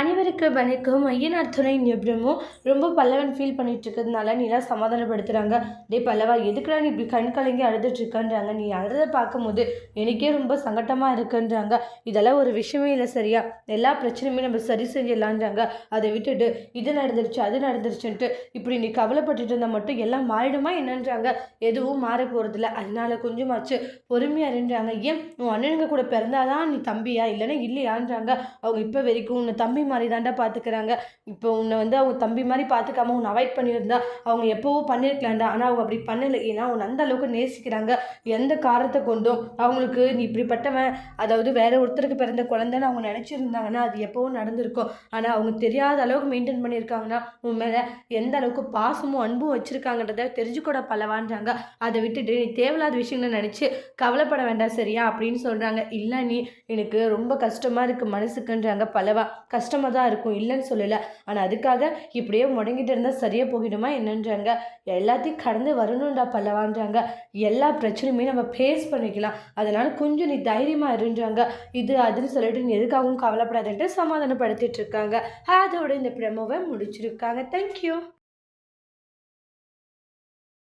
அனைவருக்கு வணக்கம். ஐயனார் துணை நிபுணமும் ரொம்ப பல்லவன் ஃபீல் பண்ணிட்டு இருக்கிறதுனால நீலாம் சமாதானப்படுத்துகிறாங்க டே பல்லவா எதுக்குடா நீ இப்படி கண் கலங்கி அழுதுட்டு இருக்கன்றாங்க நீ அழுத பார்க்கும்போது எனக்கே ரொம்ப சங்கட்டமாக இருக்குன்றாங்க. இதெல்லாம் ஒரு விஷயமே இல்லை சரியா? எல்லா பிரச்சனையுமே நம்ம சரி செஞ்சிடலான்றாங்க. அதை விட்டுட்டு இது நடந்துருச்சு அது நடந்துருச்சுன்ட்டு இப்படி நீ கவலைப்பட்டுட்டு இருந்தால் மட்டும் எல்லாம் மாறிடுமா என்னன்றாங்க. எதுவும் மாற போகிறதில்ல அதனால கொஞ்சமாச்சு பொறுமையாக இருன்றாங்க. ஏன்? உன் அண்ணனுங்க கூட பிறந்தாதான் நீ தம்பியா? இல்லைன்னா இல்லையான்றாங்க. அவங்க இப்போ வரைக்கும் உன்னை தம்பி மாதிரி தாண்டா பார்த்துக்கிறாங்க இப்போ உன்னை வந்து அவங்க தம்பி மாதிரி பார்த்துக்காம உன்னை அவாய்ட் பண்ணியிருந்தா அவங்க எப்போவோ பண்ணியிருக்கலாம்டா ஆனால் அவங்க அப்படி பண்ணலை. ஏன்னா உன்னை அந்த அளவுக்கு நேசிக்கிறாங்க. எந்த காரணத்தை கொண்டும் அவங்களுக்கு நீ இப்படிப்பட்டவன் அதாவது வேற ஒருத்தருக்கு பிறந்த குழந்தைன்னு அவங்க நினச்சிருந்தாங்கன்னா அது எப்போவோ நடந்திருக்கும். ஆனால் அவங்க தெரியாத அளவுக்கு மெயின்டைன் பண்ணியிருக்காங்கன்னா உன் மேலே எந்த அளவுக்கு பாசமும் அன்பும் வச்சுருக்காங்கன்றத தெரிஞ்சுக்கூட பலவான்றாங்க அதை விட்டுட்டு நீ தேவையில்லாத விஷயங்களை நினச்சி கவலைப்பட வேண்டாம் சரியா அப்படின்னு சொல்கிறாங்க இல்லை நீ எனக்கு ரொம்ப கஷ்டமாக இருக்குது மனசுக்குன்றாங்க பலவா கஷ்டம் கஷ்டமாக தான் இருக்கும். இல்லைன்னு சொல்லலை. ஆனால் அதுக்காக இப்படியே முடங்கிட்டு இருந்தால் சரியாக போகிடுமா என்னன்றாங்க. எல்லாத்தையும் கடந்து வரணும்டா பல்லவான்றாங்க. எல்லா பிரச்சனையுமே நம்ம ஃபேஸ் பண்ணிக்கலாம். அதனால் கொஞ்சம் நீ தைரியமாக இருன்றாங்க. இது அதுன்னு சொல்லிட்டு நீ எதுக்காகவும் கவலைப்படாதுன்ட்டு சமாதானப்படுத்திட்டு இருக்காங்க. அதோட இந்த ப்ரெமோவை முடிச்சிருக்காங்க. தேங்க்யூ